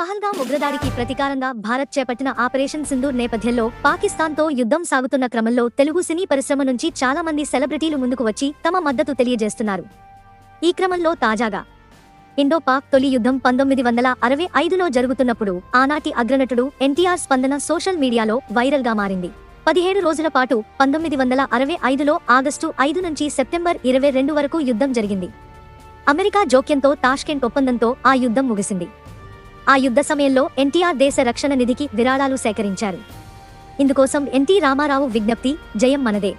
పహల్గాం ఉగ్రదాడికి ప్రతీకారంగా భారత్ చేపట్టిన ఆపరేషన్ సింధు నేపథ్యంలో పాకిస్తాన్తో యుద్ధం సాగుతున్న క్రమంలో తెలుగు సినీ పరిశ్రమ నుంచి చాలా మంది సెలబ్రిటీలు ముందుకు వచ్చి తమ మద్దతు తెలియజేస్తున్నారు. ఈ క్రమంలో తాజాగా ఇండో పాక్ తొలి యుద్ధం పంతొమ్మిది వందల అరవై ఐదులో జరుగుతున్నప్పుడు ఆనాటి అగ్రనటుడు ఎన్టీఆర్ స్పందన సోషల్ మీడియాలో వైరల్గా మారింది. పదిహేడు రోజుల పాటు పంతొమ్మిది వందల అరవై ఐదులో ఆగస్టు ఐదు నుంచి సెప్టెంబర్ ఇరవై రెండు వరకు యుద్ధం జరిగింది. అమెరికా జోక్యంతో తాష్కెంట్ ఒప్పందంతో ఆ యుద్ధం ముగిసింది. ఆ యుద్ధ సమయంలో ఎన్టీఆర్ దేశ రక్షణ నిధికి విరాళాలు సేకరించారు. ఇందుకోసం ఎన్టీ రామారావు విజ్ఞప్తి జయం మనదే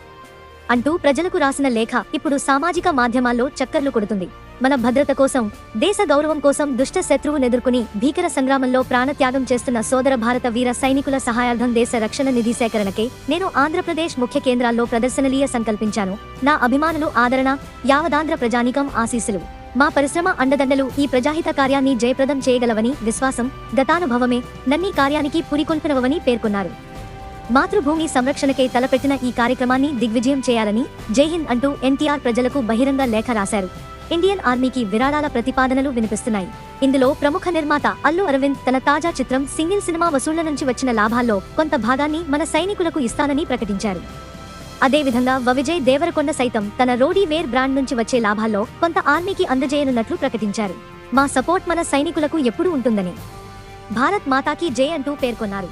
అంటూ ప్రజలకు రాసిన లేఖ ఇప్పుడు సామాజిక మాధ్యమాల్లో చక్కర్లు కొడుతుంది. మన భద్రత కోసం దేశ గౌరవం కోసం దుష్ట శత్రువును ఎదుర్కొని భీకర సంగ్రామంలో ప్రాణత్యాగం చేస్తున్న సోదర భారత వీర సైనికుల సహాయార్థం దేశ రక్షణ నిధి సేకరణకే నేను ఆంధ్రప్రదేశ్ ముఖ్య కేంద్రాల్లో ప్రదర్శనలీయ సంకల్పించాను. నా అభిమానులు ఆదరణ యావదాంధ్ర ప్రజానీకం ఆశీస్సులు. మా పరిశ్రమ అండదండలు ఈ ప్రజాహిత కార్యాన్ని జయప్రదం చేయగలవని విశ్వాసం గతానుభవమే నన్ని కార్యానికి పురికొల్పినవని పేర్కొన్నారు. మాతృభూమి సంరక్షణకై తలపెట్టిన ఈ కార్యక్రమాన్ని దిగ్విజయం చేయాలని జైహింద్ అంటూ ఎన్టీఆర్ ప్రజలకు బహిరంగ లేఖ రాశారు. ఇండియన్ ఆర్మీకి విరాళాల ప్రతిపాదనలు వినిపిస్తున్నాయి. ఇందులో ప్రముఖ నిర్మాత అల్లు అరవింద్ తన తాజా చిత్రం సింగిల్ సినిమా వసూళ్ళ నుంచి వచ్చిన లాభాల్లో కొంత భాగాన్ని మన సైనికులకు ఇస్తానని ప్రకటించారు. అదేవిధంగా వవిజయ్ దేవరకొండ సైతం తన రోడీ వేర్ బ్రాండ్ నుంచి వచ్చే లాభాల్లో కొంత ఆర్మీకి అందజేయనున్నట్లు ప్రకటించారు. మా సపోర్ట్ మన సైనికులకు ఎప్పుడూ ఉంటుందని. భారత్ మాతాకి జై అంటూ పేర్కొన్నారు.